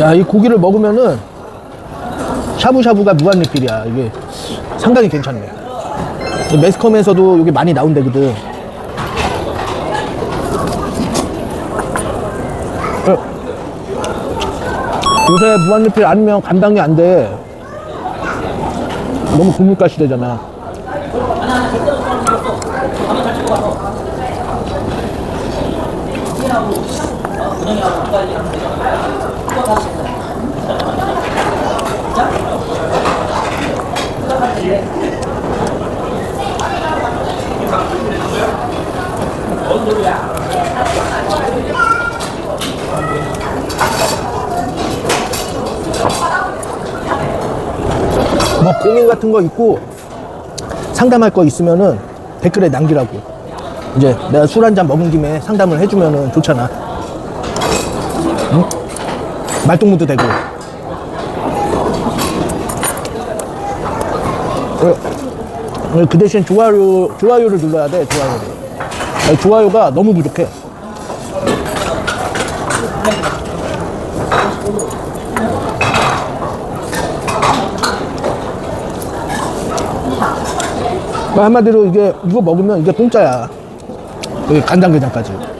야, 이 고기를 먹으면은 샤브샤브가 무한리필이야. 이게 상당히 괜찮네. 이 매스컴에서도 이게 많이 나온대거든. 어. 요새 무한리필 아니면 감당이 안 돼. 너무 국물가 시대잖아. 뭐 고민 같은 거 있고 상담할 거 있으면은 댓글에 남기라고. 이제 내가 술 한 잔 먹은 김에 상담을 해주면은 좋잖아. 응? 말동무도 되고. 그 대신 좋아요, 좋아요를 눌러야 돼, 좋아요를. 좋아요가 너무 부족해. 뭐 한마디로 이게 이거 먹으면 이게 공짜야. 간장게장까지.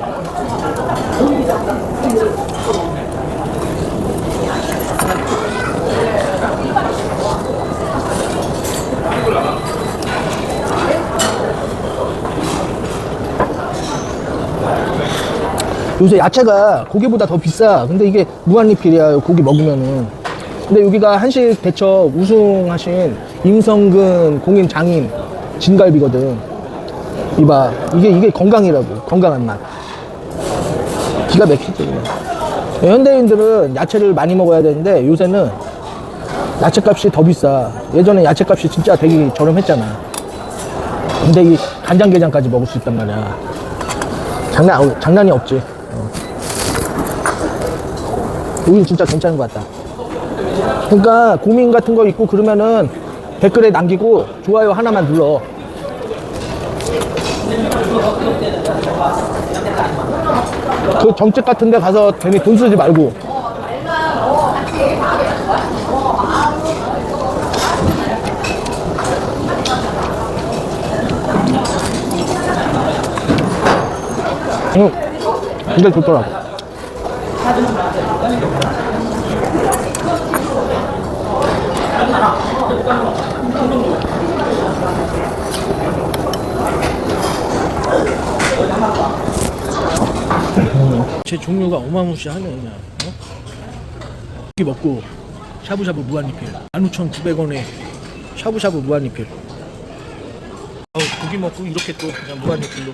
요새 야채가 고기보다 더 비싸. 근데 이게 무한리필이야. 고기 먹으면은. 근데 여기가 한식 대첩 우승하신 임성근 공인 장인 진갈비거든. 이봐. 이게, 이게 건강이라고. 건강한 맛. 기가 막히지. 현대인들은 야채를 많이 먹어야 되는데 요새는 야채 값이 더 비싸. 예전에 야채 값이 진짜 되게 저렴했잖아. 근데 이 간장게장까지 먹을 수 있단 말이야. 장난, 장난이 없지. 어. 여긴 진짜 괜찮은 것 같다. 그러니까 고민 같은 거 있고 그러면은 댓글에 남기고 좋아요 하나만 눌러. 그 정책 같은 데 가서 괜히 돈 쓰지 말고. 응, 이게 좋더라고. 제 종류가 어마무시하네 그냥. 어? 고기 먹고 샤브샤브 무한리필. 15,900원에 샤브샤브 무한리필. 어, 고기 먹고 이렇게 또 그냥 무한리필로